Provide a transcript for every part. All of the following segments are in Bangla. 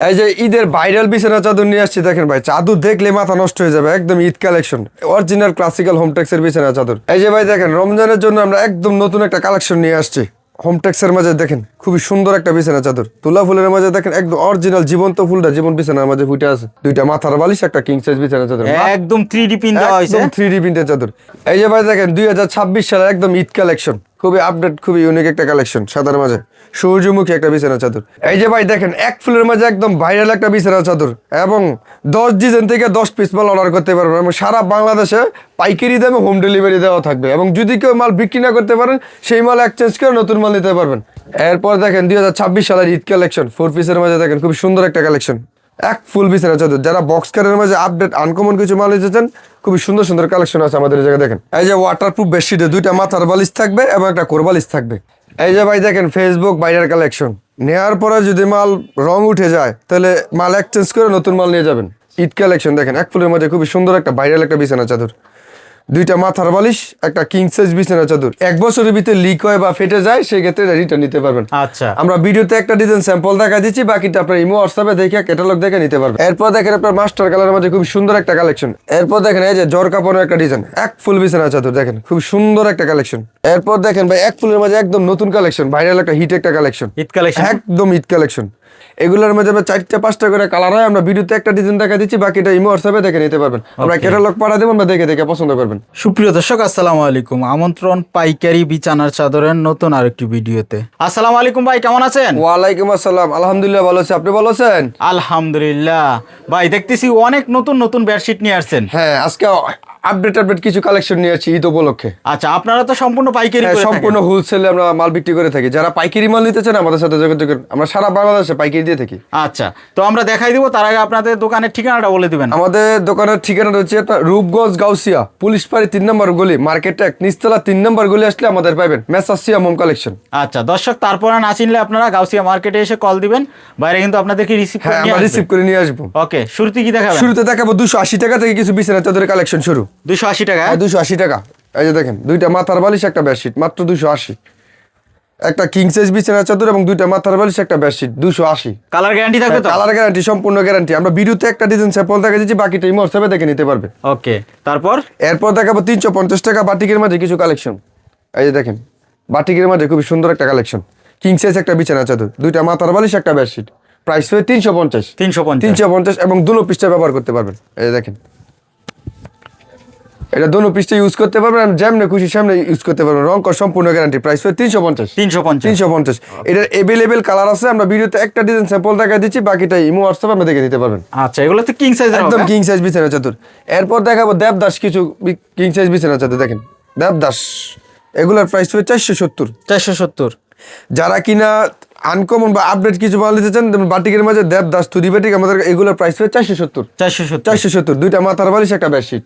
এই যে ঈদের ভাইরাল বিছানা চাদর নিয়ে আসছি দেখেন ভাই চাদর দেখলে মাথা নষ্ট হয়ে যাবে একদম ঈদ কালেকশন অরিজিনাল ক্লাসিক্যাল হোমটেক্সের বিছানা চাদর। এই যে ভাই দেখেন রমজানের জন্য আমরা একদম নতুন একটা কালেকশন নিয়ে আসছি। হোমটেক্সের মাঝে দেখেন খুবই সুন্দর একটা বিছানা চাদর। তুলা ফুলের মাঝে দেখেন একদম অরিজিনাল জীবন্ত ফুলটা জীবন বিছানার মাঝে ফুটে আছে। দুইটা মাথার বালিশ একটা কিং সাইজ বিছানা চাদর। একদম থ্রি ডি একদম থ্রি ডি প্রিন্টের চাদর। এই যে ভাই দেখেন দুই হাজার ছাব্বিশ সালের একদম ঈদ কালেকশন খুবই আপডেট খুবই ইউনিক একটা কালেকশন সাদার মাঝে। সূর্যমুখী একটা বিছানা চাদর। এই যে ভাই, দেখেন, এক ফুলের মাঝে একদম ভাইরাল একটা বিছানা চাদর এবং দশ ডিজাইন থেকে দশ পিস মাল অর্ডার করতে পারবেন এবং সারা বাংলাদেশে পাইকারি দামে হোম ডেলিভারি দেওয়া থাকবে এবং যদি কেউ মাল বিক্রি না করতে পারেন, সেই মাল এক্সচেঞ্জ করে নতুন মাল নিতে পারবেন। এরপর দেখেন, দুই হাজার ছাব্বিশ সালের ঈদ কালেকশন ফোর পিসের মাঝে দেখেন, খুব সুন্দর একটা কালেকশন এক ফুল বিছানা চাদর যারা বক্স কারের মাঝে আপডেট আনকমন কিছু মাল এসেছেন, খুবই সুন্দর সুন্দর কালেকশন আছে আমাদের জায়গায়, দেখেন। এই যে ওয়াটার ওয়াটারপ্রুফ বেডশিটে দুইটা মাথার বালিশ থাকবে এবং একটা কোরবালিশ থাকবে। এই যে ভাই দেখেন ফেসবুক বাইরের কালেকশন নেওয়ার পরে যদি মাল রং উঠে যায়, তাহলে মাল এক্সচেঞ্জ করে নতুন মাল নিয়ে যাবেন। ঈদ কালেকশন দেখেন, এক ফুলের মাঝে খুবই সুন্দর একটা ভাইরাল একটা বিছানা চাদর। দুইটা মাথার বালিশ একটা কিং সাইজ বিছানা চাদর। এক বছরের ভিতরে লিক হয় বা ফেটে যায় সেই ক্ষেত্রে রিটার্ন নিতে পারবেন। আচ্ছা। আমরা ভিডিওতে একটা ডিজাইন স্যাম্পল দেখা দিচ্ছি বাকিটা আপনার ইমো হোয়াটসঅ্যাপে দেখে ক্যাটালগ দেখে নিতে পারবেন। এরপর দেখেন আপনার মাস্টার কালারের মধ্যে খুব সুন্দর একটা কালেকশন এরপর দেখেন এই যে জ্বর কাপড়ের একটা ডিজাইন এক ফুল বিছানা চাদর দেখেন খুব সুন্দর একটা কালেকশন এরপর দেখেন ভাই এক ফুলের মাঝে একদম নতুন কালেকশন ভাইরাল একটা হিট একটা কালেকশন ঈদ কালেকশন একদম ঈদ কালেকশন এগুলোর মধ্যে আমরা চারটা পাঁচটা করে কালার হয় আমরা ভিডিওতে একটা ডিজাইন দেখা দিচ্ছি বাকিটা ইমো হোয়াটসঅ্যাপে দেখে নিতে পারবেন। আমরা. ক্যাটালগ পাঠা দেবো আমরা দেখে দেখে পছন্দ করবেন। সুপ্রিয় দর্শক আসসালামু আলাইকুম। আমন্ত্রণ পাইকারি বিছানার চাদরের নতুন আরেকটি ভিডিওতে। আসসালামু আলাইকুম ভাই কেমন আছেন? ওয়ালাইকুম আসসালাম। আলহামদুলিল্লাহ ভালো আছি। আপনি ভালো আছেন? আলহামদুলিল্লাহ। ভাই দেখতেছি অনেক নতুন নতুন বেডশিট নিয়ে আসছেন। হ্যাঁ আজকে আপডেট আপডেট কিছু কালেকশন নিয়ে আসছি ঈদ উপলক্ষে। আচ্ছা আপনারা তো সম্পূর্ণ পাইকারি হ্যাঁ। সম্পূর্ণ হোলসেলে আমরা মাল বিক্রি করে থাকি। যারা পাইকারি মাল নিতে চান আমাদের সাথে যোগাযোগ করুন। আমরা সারা বাংলাদেশে পাইকারি দিয়ে থাকি। আচ্ছা তো আমরা দেখাই দিব তার আগে আপনাদের দোকানের ঠিকানাটা বলে দিবেন। আমাদের দোকানের ঠিকানাটা হচ্ছে রূপগঞ্জ গাউসিয়া পুলিশ পাড়ি তিন নম্বর গলি মার্কেট এক নিচতলা তিন নম্বর গলি আসলে আমাদের পাবেন মেসাসিয়া মোম কালেকশন আচ্ছা দর্শক তারপরে না চিনলে আপনারা গাউসিয়া মার্কেটে এসে কল দিবেন বাইরে কিন্তু আপনাদেরকে রিসিভ হ্যাঁ করে আমরা রিসিভ করে নিয়ে আসব। ওকে শুরুতে কি দেখাবেন? শুরুতে দেখাবো দুশো আশি টাকা থেকে কিছু বিছানা চাদরের কালেকশন শুরু। দুশো আশি টাকা? হ্যাঁ দুশো আশি টাকা। এই যে দেখেন দুইটা মাথার বালিশ একটা বেডশিট মাত্র দুশো আশি। একটা কিং সাইজ বিছানা চাদর এবং দুইটা মাথার বালিশ একটা বেডশিট দুশো আশি। কালার গ্যারান্টি থাকবে তো? কালার গ্যারান্টি সম্পূর্ণ গ্যারান্টি আমরা ভিডিওতে একটা ডিজাইন স্যাম্পল দেখা দিচ্ছি বাকিটা ইমো হোয়াটসঅ্যাপে দেখে নিতে পারবে। ওকে তারপর? এরপর দেখাবো তিনশো পঞ্চাশ টাকা বাটিকের মাঝে কিছু কালেকশন এই যে দেখেন বাটিকের মাঝে খুবই সুন্দর একটা কালেকশন কিং সাইজ একটা বিছানা চাদর দুইটা মাথার বালিশ একটা বেডশিট প্রাইস হয়ে তিনশো পঞ্চাশ। তিনশো পঞ্চাশ। তিনশো পঞ্চাশ এবং দুনো পিসটা ব্যবহার করতে পারবেন। এই দেখেন এটা দোনো পিসটা ইউজ করতে পারবেন আর যেমনি খুশি সামনে ইউজ করতে পারবেন। রং কর সম্পূর্ণ গ্যারান্টি প্রাইস হয় তিনশো পঞ্চাশ। তিনশো পঞ্চাশ। তিনশো পঞ্চাশ। এটার এভেলেবেল কালার আছে আমরা ভিডিওতে একটা ডিজাইন স্যাম্পল দেখা দিচ্ছি বাকিটা ইমো হোয়াটসঅ্যাপ আমরা দেখে নিতে পারবেন। আচ্ছা এগুলো তো কিং সাইজ একদম কিং সাইজ বিছানা চাদর। এরপর দেখাবো দেবদাস কিছু কিং সাইজ বিছানা চাদর দেখেন। দেবদাস। এগুলোর প্রাইস হবে চারশো সত্তর। চারশো সত্তর। যারা কিনা আনকমন বা আপডেট কিছু মাল নিতে চান বাটিকের মাঝে দেবদাস তুরি বাটিক আমাদের এগুলোর প্রাইস হবে চারশো সত্তর। চারশো সত্তর। চারশো সত্তর দুইটা মাথার বালিশ একটা বেডশিট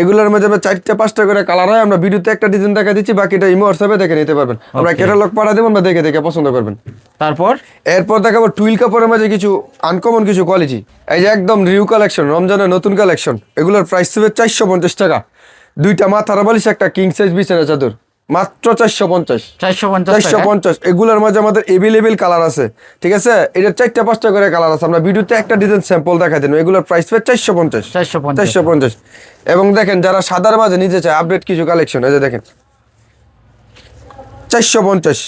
এগুলোর মাঝে আমরা চারটা পাঁচটা করে কালার হয় আমরা ভিডিওতে একটা ডিজাইন দেখা দিচ্ছি বাকিটা ইমো হোয়াটসঅ্যাপে দেখে নিতে পারবেন। আমরা. ক্যাটালগ পাঠা দেবো আমরা দেখে দেখে পছন্দ করবেন। তারপর? এরপর দেখাবো টুইল কাপড়ের মাঝে কিছু আনকমন কিছু কোয়ালিটি এই যে একদম রিউ কালেকশন রমজানের নতুন কালেকশন এগুলোর প্রাইস হবে চারশো পঞ্চাশ টাকা। দুইটা মাথার বালিশ একটা কিং সাইজ বিছানা চাদর। মাত্র চারশো পঞ্চাশ। চারশো পঞ্চাশ চারশো পঞ্চাশ। এগুলোর মাঝে আমাদের এভেলেবেল কালার আছে। ঠিক আছে? এটার চারটা পাঁচটা করে কালার আছে। আমরা ভিডিওতে একটা ডিজাইন স্যাম্পল দেখা দিন এগুলোর প্রাইস হবে চারশো পঞ্চাশ। 450 চারশো পঞ্চাশ। এবং দেখেন যারা সাদার মাঝে নিতে চায় আপডেট কিছু কালেকশন এই যে দেখেন। চারশো পঞ্চাশ।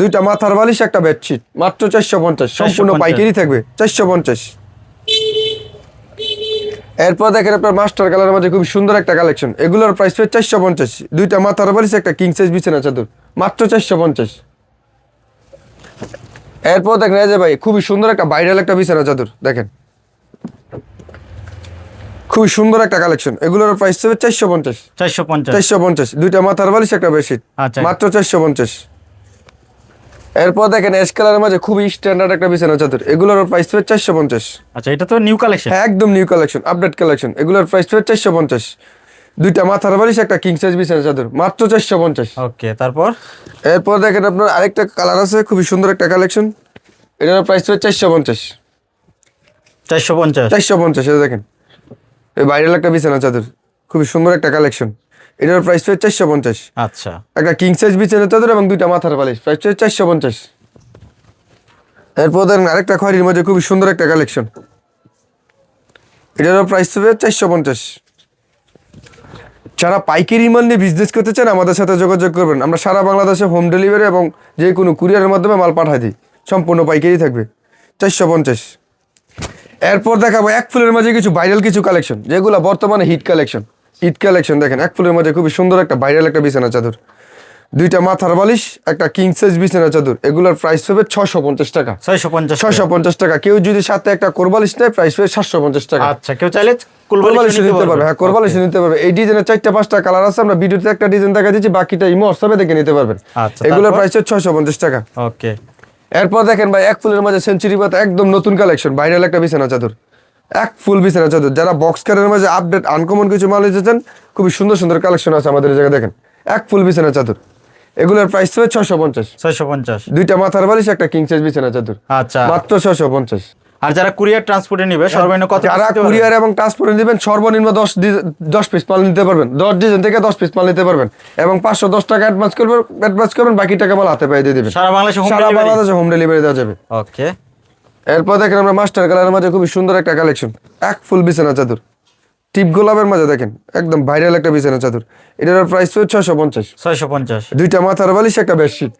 দুইটা মাথার বালিশ একটা বেডশিট মাত্র চারশো পঞ্চাশ। সম্পূর্ণ 450 পাইকারি থাকবে। চারশো পঞ্চাশ। এরপর দেখেন আপনার মাস্টার কালারের মধ্যে খুব সুন্দর একটা কালেকশন। এগুলোর প্রাইস হচ্ছে চারশো পঞ্চাশ। দুইটা মাথার বালিশ একটা কিং সাইজ বিছানা চাদর। মাত্র চারশো পঞ্চাশ। এরপর দেখেন এই যে ভাই খুবই সুন্দর একটা ভাইরাল একটা বিছানা চাদর দেখেন। খুবই সুন্দর একটা কালেকশন। এগুলোর প্রাইস হবে চারশো পঞ্চাশ। চারশো পঞ্চাশ। চারশো পঞ্চাশ। দুইটা মাথার বালিশ একটা বেডশিট আচ্ছা। মাত্র চারশো পঞ্চাশ। এরপর দেখেন এস কালারের মাঝে খুবই স্ট্যান্ডার্ড একটা বিছানা চাদর। এগুলোর প্রাইস হবে চারশো পঞ্চাশ। আচ্ছা এটা তো নিউ কালেকশন হ্যাঁ একদম নিউ কালেকশন আপডেট কালেকশন এগুলোর প্রাইস হবে চারশো পঞ্চাশ। দুইটা মাথার বালিশ একটা কিং সাইজ বিছানা চাদর মাত্র চারশো পঞ্চাশ। ওকে তারপর? এরপর দেখেন আপনার আরেকটা কালার আছে খুবই সুন্দর একটা কালেকশন এটার প্রাইস হবে চারশো পঞ্চাশ। চারশো পঞ্চাশ। চারশো পঞ্চাশ এটা দেখেন। এই বাইরের একটা বিছানা চাদর খুবই সুন্দর একটা কালেকশন এটার প্রাইস হবে চারশো পঞ্চাশ। আচ্ছা। একটা কিং সাইজ বিছানা চাদর এবং দুইটা মাথার বালিশ। প্রাইস হচ্ছে চারশো পঞ্চাশ। এরপর দেখেন আরেকটা খয়েরির মধ্যে খুবই সুন্দর একটা কালেকশন এটারও প্রাইস হবে চারশো পঞ্চাশ। যারা পাইকারি মাল নিয়ে বিজনেস করতে চান আমাদের সাথে যোগাযোগ করবেন। আমরা সারা বাংলাদেশে হোম ডেলিভারি এবং যে কোনো কুরিয়ারের মাধ্যমে মাল পাঠাই দিই। সম্পূর্ণ পাইকারি থাকবে। চারশো পঞ্চাশ। এরপর দেখাবো এক ফুলের মাঝে কিছু ভাইরাল কিছু কালেকশন যেগুলো বর্তমানে হিট কালেকশন হিট কালেকশন দেখেন এক ফুলের মাঝে খুবই সুন্দর একটা ভাইরাল একটা বিছানা চাদর। দুইটা মাথার বালিশ একটা কিং সাইজ বিছানা চাদর। এগুলোর প্রাইস হবে ছশো পঞ্চাশ টাকা। ছয়শো পঞ্চাশ ছশো পঞ্চাশ টাকা। কেউ যদি সাথে একটা কোরবালিশ নেয় প্রাইস হবে সাতশো পঞ্চাশ টাকা। আচ্ছা কেউ চাইলে কোরবালিশ নিতে পারবে। হ্যাঁ কোরবালিশ নিতে পারবে। এই ডিজাইনের চারটা পাঁচটা কালার আছে আমরা ভিডিওতে একটা ডিজাইন দেখা দিচ্ছি বাকিটা ইমো হোয়াটসঅ্যাপে দেখে নিতে পারবেন। এগুলোর প্রাইস হচ্ছে ছয়শো পঞ্চাশ টাকা। ওকে এরপর দেখেন ভাই এক ফুলের মাঝে সেঞ্চুরি পাতা একদম নতুন কালেকশন ভাইরাল একটা বিছানা চাদর। এক ফুল বিছানা চাদর। যারা বক্স কারের মাঝে আপডেট আনকমন কিছু মাল এসেছেন খুবই সুন্দর সুন্দর কালেকশন আছে আমাদের জায়গায় দেখেন। এক ফুল বিছানা চাদর। এগুলোর প্রাইস হবে ছশো পঞ্চাশ। ছয়শো পঞ্চাশ। দুইটা মাথার বালিশ একটা কিং সাইজ বিছানা চাদর। আচ্ছা। মাত্র ছশো পঞ্চাশ। আর যারা কুরিয়ার ট্রান্সপোর্টে নিবে সর্বনিম্ন কত যারা কুরিয়ার এবং ট্রান্সপোর্টে নেবেন সর্বনিম্ন দশ দশ পিস মাল নিতে পারবেন। দশ ডিজাইন থেকে দশ পিস মাল নিতে পারবেন। এবং পাঁচশো দশ টাকা অ্যাডভান্স করবেন অ্যাডভান্স করবেন বাকি টাকা মাল হাতে পেয়ে দিয়ে দেবেন। সারা বাংলাদেশে হোম সারা বাংলাদেশে হোম ডেলিভারি দেওয়া যাবে। ওকে এরপর দেখেন আমরা মাস্টার কালারের মাঝে খুবই সুন্দর একটা কালেকশন। এক ফুল বিছানা চাদর। টিপ গোলাপের মাঝে দেখেন একদম ভাইরাল একটা বিছানা চাদর। এটার প্রাইস হচ্ছে ছশো পঞ্চাশ। ছয়শো পঞ্চাশ। দুইটা মাথার বালিশ একটা বেডশিট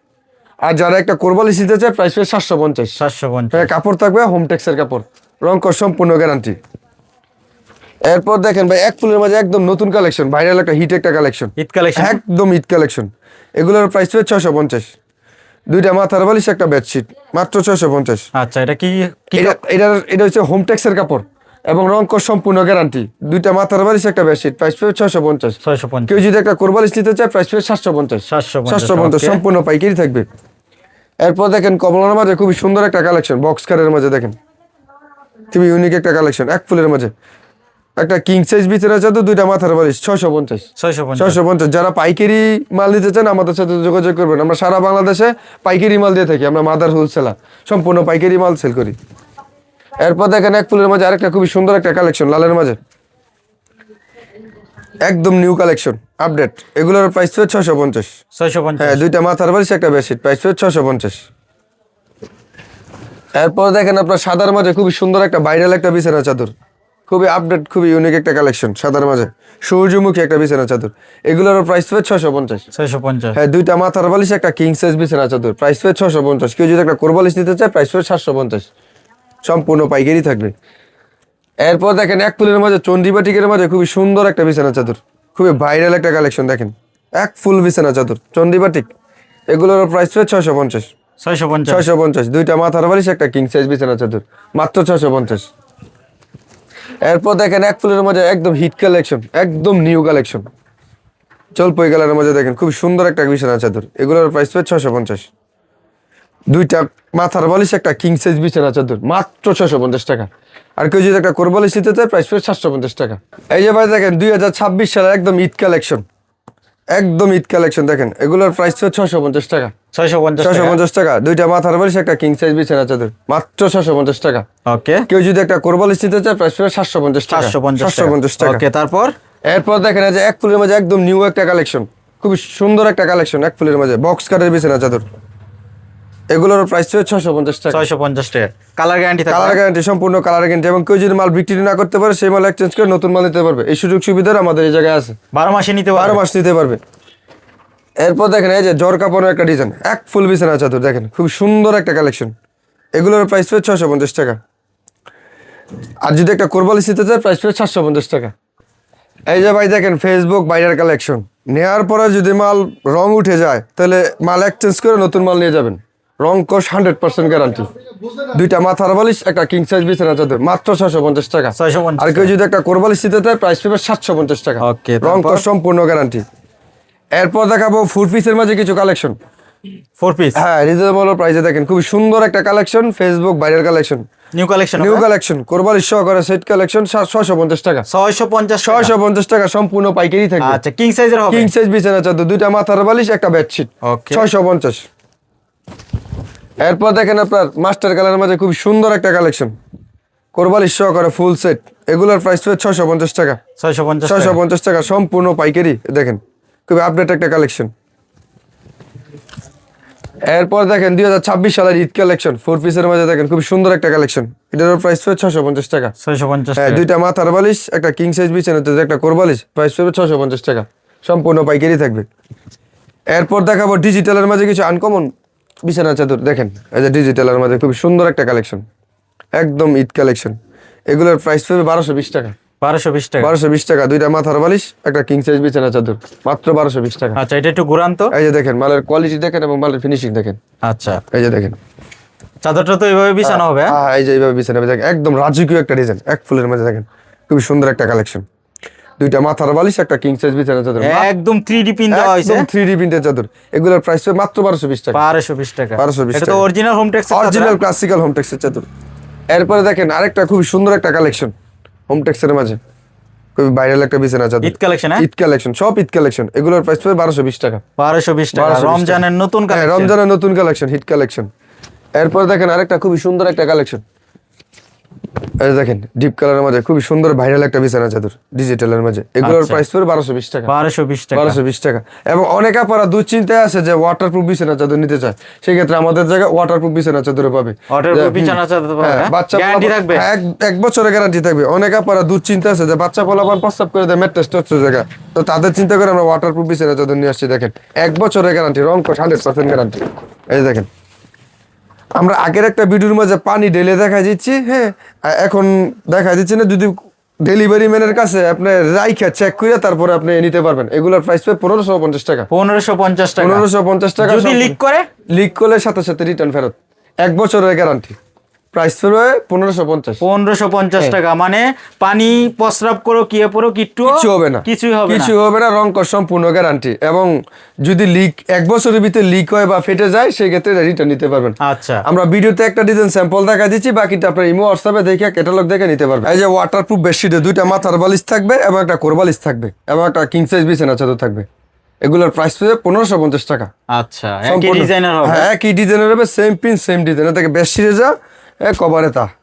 আর যারা একটা কোরবালিশ নিতে চায় প্রাইস হচ্ছে সাতশো পঞ্চাশ। সাতশো পঞ্চাশ। হ্যাঁ কাপড় থাকবে হোম টেক্সের কাপড়। রং কর সম্পূর্ণ গ্যারান্টি এরপর দেখেন ভাই এক ফুলের মাঝে একদম নতুন কালেকশন ভাইরাল একটা হিট একটা কালেকশন। Hit collection? একদম ঈদ কালেকশন। এগুলোর প্রাইস হচ্ছে ছশো পঞ্চাশ। দুইটা মাথার বালিশ একটা বেডশিট মাত্র ছয়শো পঞ্চাশ। আচ্ছা এটা কি এটা এটা হচ্ছে হোম টেক্সের কাপড় এবং রং সম্পূর্ণ গ্যারান্টি দুইটা মাথার বালিশ একটা বেডশিট প্রাইস পেয়ে ছশো পঞ্চাশ। ছয়শো পঞ্চাশ। কেউ যদি একটা কোরবালিশ নিতে চায় প্রাইস পেয়ে সাতশো পঞ্চাশ। 750, সাতশো পঞ্চাশ সম্পূর্ণ পাইকারি থাকবে। এরপর দেখেন কমলার মাঝে খুবই সুন্দর একটা কালেকশন বক্স কারের মাঝে দেখেন। খুবই ইউনিক একটা কালেকশন এক ফুলের মাঝে। একটা কিং সাইজ বিছানা চাদর দুইটা মাথার বালিশ ছয়শো পঞ্চাশ। ছয়শো পঞ্চাশ। ছয়শো পঞ্চাশ। যারা পাইকারি মাল নিতে চান আমাদের সাথে যোগাযোগ করবেন। আমরা সারা বাংলাদেশে পাইকারি মাল দিয়ে থাকি আমরা মাদার হোলসেলার সম্পূর্ণ পাইকারি মাল সেল করি। এরপর দেখেন এক ফুলের মাঝে আরেকটা খুবই সুন্দর একটা কালেকশন লালের মাঝে। একদম নিউ কালেকশন আপডেট এগুলোর প্রাইস হচ্ছে ছশো পঞ্চাশ। ছয়শো পঞ্চাশ। হ্যাঁ দুইটা মাথার বালিশ একটা বেডশিট প্রাইস হচ্ছে ছশো পঞ্চাশ। এরপর দেখেন আপনার সাদার মাঝে খুবই সুন্দর একটা ভাইরাল একটা বিছানা চাদর। খুবই আপডেট খুবই ইউনিক একটা কালেকশন সাদার মাঝে। সূর্যমুখী একটা বিছানা চাদর। এগুলোর প্রাইস হচ্ছে ছশো পঞ্চাশ। ছয়শো পঞ্চাশ। হ্যাঁ দুইটা মাথার বালিশ একটা কিং সাইজ বিছানা চাদর। প্রাইস পেয়ে ছশো পঞ্চাশ। কেউ যদি একটা কোরবালিশ নিতে চায় প্রাইস পেয়ে সাতশো পঞ্চাশ। সম্পূর্ণ পাইকারি থাকবে। এরপর দেখেন এক ফুলের মাঝে চন্ডিবাটিকের মাঝে খুবই সুন্দর একটা বিছানা চাদর। খুবই ভাইরাল একটা কালেকশন দেখেন। এক ফুল বিছানা চাদর চন্ডিবাটিক এগুলোর প্রাইস পেয়ে ছশো পঞ্চাশ। ছয়শো পঞ্চাশ। ছয়শো পঞ্চাশ। দুইটা মাথার বালিশ একটা কিং সাইজ বিছানা চাদর। মাত্র ছশো পঞ্চাশ। এরপর দেখেন এক ফুলের মাঝে একদম হিট কালেকশন একদম নিউ কালেকশন জলপই কালারের মাঝে দেখেন, খুব সুন্দর একটা বিছানা চাদর এগুলোর প্রাইস পেয়ে ছশো পঞ্চাশ। দুইটা মাথার বালিশ, একটা কিং সাইজ বিছানা চাদর মাত্র ছশো পঞ্চাশ টাকা। আর কেউ যদি একটা কোরবালিশ নিতে চায় প্রাইস পেয়ে সাতশো পঞ্চাশ টাকা। এই যে ভাই দেখেন, দুই হাজার ছাব্বিশ সালের একদম ঈদ কালেকশন একদম ইট কালেকশন দেখেন। এগুলোর প্রাইস হচ্ছে ছশো পঞ্চাশ টাকা। ছয়শো পঞ্চাশ টাকা? দুইটা মাথার বালিশ একটা কিং সাইজ বিছানা চাদর। মাত্র ছয়শো পঞ্চাশ টাকা। ওকে কেউ যদি একটা কোরবালিশ নিতে চায় প্রাইস পড়বে সাতশো পঞ্চাশ টাকা। সাতশো পঞ্চাশ সাতশো পঞ্চাশ টাকা। ওকে তারপর? এরপর দেখেন এই যে এক ফুলের মাঝে একদম নিউ একটা কালেকশন খুবই সুন্দর একটা কালেকশন এক ফুলের মাঝে। বক্স কাটের বিছানা চাদর। এগুলোর প্রাইস হচ্ছে ছশো পঞ্চাশ টাকা। ছয়শো পঞ্চাশ টাকা। কালার গ্যারান্টি কালার গ্যারান্টি সম্পূর্ণ কালার গ্যারান্টি এবং কেউ যদি মাল বিক্রি না করতে পারে সেই মাল এক্সচেঞ্জ করে নতুন মাল নিতে পারবে। এই সুযোগ সুবিধা আমাদের এই জায়গায় আছে। বারো মাসে নিতে বারো মাস নিতে পারবে। এরপর দেখেন এই যে জ্বর কাপড়ের একটা ডিজাইন এক ফুল বিছানা চাদর দেখেন খুব সুন্দর একটা কালেকশন এগুলোর প্রাইস পেয়ে ছশো পঞ্চাশ টাকা। আর যদি একটা কোরবালিশ নিতে চায় প্রাইস পেয়ে সাতশো পঞ্চাশ টাকা। এই যে ভাই দেখেন ফেসবুক বাইরের কালেকশন নেওয়ার পরে যদি মাল রং উঠে যায় তাহলে মাল এক্সচেঞ্জ করে নতুন মাল নিয়ে যাবেন। রং কোর্স হান্ড্রেড পার্সেন্ট গ্যারান্টি দুইটা মাথার বালিশ একটা কিং সাইজ বিছানা চাদর মাত্র ছশো পঞ্চাশ টাকা। ছয়শো আর কেউ যদি একটা কোরবালিশ নিতে চায় প্রাইস পেবে সাতশো পঞ্চাশ টাকা। রং তারপর? সম্পূর্ণ গ্যারান্টি এরপর দেখাবো ফুড পিসের মাঝে কিছু কালেকশন ফোর পিস হ্যাঁ রিজনেবল প্রাইসে দেখেন। খুবই সুন্দর একটা কালেকশন ফেসবুক বাইরের collection new collection new collection কোরবালিশ সহকারে সেট কালেকশন ছয়শো পঞ্চাশ টাকা। ছয়শো পঞ্চাশ ছয়শো পঞ্চাশ টাকা সম্পূর্ণ পাইকারি থাকবে। আচ্ছা কিং সাইজের হবে? কিং সাইজ বিছানা চাদর দুইটা মাথার বালিশ একটা বেডশিট. ছয়শো পঞ্চাশ। এরপর দেখেন আপনার মাস্টার কালারের মাঝে খুব সুন্দর একটা কালেকশন। কোরবালিশ সহকারে ফুল সেট এগুলোর প্রাইস পেয়ে ছয়শো পঞ্চাশ টাকা। ছয়শো পঞ্চাশ ছয়শো পঞ্চাশ টাকা সম্পূর্ণ পাইকারি দেখেন। খুবই আপডেট একটা কালেকশন। এরপর দেখেন দুই হাজার ছাব্বিশ সালের ঈদ কালেকশন। ফোর পিসের মাঝে দেখেন খুব সুন্দর একটা কালেকশন। এটার প্রাইস পড়বে ছশো পঞ্চাশ টাকা। ছয়শো পঞ্চাশ হ্যাঁ দুইটা মাথার বালিশ একটা কিং সাইজ বিছানা একটা কোরবালিশ। প্রাইস পড়বে ছশো পঞ্চাশ টাকা। সম্পূর্ণ পাইকারি থাকবে। এরপর দেখাবো ডিজিটালের মাঝে কিছু আনকমন বিছানা চাদর দেখেন এই যে ডিজিটালের মাঝে খুব সুন্দর একটা কালেকশন একদম ঈদ কালেকশন এগুলোর প্রাইস পড়বে বারোশো বিশ টাকা। বারোশো বিশ টাকা? বারোশো বিশ টাকা দুইটা মাথার বালিশ একটা কিং সাইজ বিছানা চাদর মাত্র বারোশো বিশ টাকা। আচ্ছা এটা একটু ঘুরান তো। এই যে দেখেন মালের কোয়ালিটি দেখেন এবং মালের ফিনিশিং দেখেন। আচ্ছা। এই যে দেখেন। চাদরটা তো এইভাবে বিছানো হবে হ্যাঁ? হ্যাঁ এই যে এইভাবে বিছানা দেখেন একদম রাজকীয় একটা ডিজাইন এক ফুলের মাঝে দেখেন। খুবই সুন্দর একটা কালেকশন দুইটা মাথার বালিশ একটা কিং সাইজ বিছানা চাদর। একদম থ্রি ডি পিন দেওয়া হয়েছে। একদম থ্রি ডি প্রিন্টের চাদর। এগুলোর প্রাইস মাত্র বারোশো বিশ টাকা। বারোশো বিশ টাকা। 1220 এটা তো original home tex original classical home টেক্সের চাদর। এরপরে দেখেন আরেকটা খুবই সুন্দর একটা কালেকশন হোম টেক্সের মাঝে। খুবই ভাইরাল একটা বিছানা চাদর। ঈদ কালেকশন হ্যাঁ? ঈদ কালেকশন সব ঈদ কালেকশন এগুলোর প্রাইস বারোশো বিশ টাকা। বারোশো বিশ টাকা। 1220 টাকা। রমজানের নতুন হ্যাঁ কালেকশন রমজানের নতুন কালেকশন হিট কালেকশন এরপর দেখেন আরেকটা খুবই সুন্দর একটা কালেকশন এই দেখেন ডিপ কালারের মাঝে খুবই সুন্দর ভাইরাল একটা বিছানা চাদর ডিজিটালের মাঝে এগুলোর আচ্ছা। প্রাইস পড়বে বারোশো বিশ টাকা। বারোশো বিশ টাকা। বারোশো বিশ টাকা। এবং অনেক আপনারা দুশ্চিন্তায় আছে যে ওয়াটারপ্রুফ বিছানা চাদর নিতে চায়। সেক্ষেত্রে আমাদের জায়গায় ওয়াটারপ্রুফ বিছানা চাদর পাবে। বিছানা চাদর পাবে, হ্যাঁ, হ্যাঁ? বাচ্চা? হ্যাঁ, এক বছরের গ্যারান্টি থাকবে। অনেক আপনারা দুশ্চিন্তা আছে যে বাচ্চা পোলাপান প্রস্তাব করে দেয় ম্যাট্রেস টচ্ছে জায়গা। তো তাদের চিন্তা করে আমরা ওয়াটারপ্রুফ বিছানা চাদর নিয়ে আসছি দেখেন। এক বছরের গ্যারান্টি রং হান্ড্রেড পার্সেন্ট গ্যারান্টি এই দেখেন আমরা আগের একটা ভিডিওর মাঝে পানি ঢেলে দেখা দিচ্ছি হ্যাঁ? এখন দেখা দিচ্ছে না যদি ডেলিভারি ম্যানের কাছে আপনি রাইখা চেক করে তারপরে আপনি নিতে পারবেন। এগুলোর প্রাইস পাবে পনেরোশো পঞ্চাশ টাকা। পনেরোশো পঞ্চাশ টাকা। পনেরোশো পঞ্চাশ টাকা যদি লিক করে? লিক করলে সাথে সাথে রিটার্ন ফেরত। এক বছরের গ্যারান্টি প্রাইস পড়বে পনেরোশো পঞ্চাশ। পনেরোশো পঞ্চাশ টাকা। মানে পানি প্রস্রাব করো কি পড়ো কিট্টু কিছু হবে না। কিছুই হবে কিছু হবে না রং সম্পূর্ণ গ্যারান্টি এবং যদি লিক এক বছরের ভিতরে লিক হয় বা ফেটে যায় সেক্ষেত্রে রিটার্ন নিতে পারবেন। আচ্ছা। আমরা ভিডিওতে একটা ডিজাইন স্যাম্পল দেখা দিচ্ছি বাকিটা আপনার ইমো হোয়াটসঅ্যাপে দেখে ক্যাটালগ দেখে নিতে পারবেন। এই যে ওয়াটারপ্রুফ বেডশিটে দুইটা মাথার বালিশ থাকবে এবং একটা কোরবালিশ থাকবে এবং একটা কিং সাইজ বিছানা চাদর থাকবে। এগুলোর প্রাইস পড়বে পনেরোশো পঞ্চাশ টাকা। আচ্ছা একই। ডিজাইনার হবে। হ্যাঁ একই ডিজাইনের হবে সেম পিন সেম ডিজাইন থেকে বেডশিটে যা এ কভারে তা।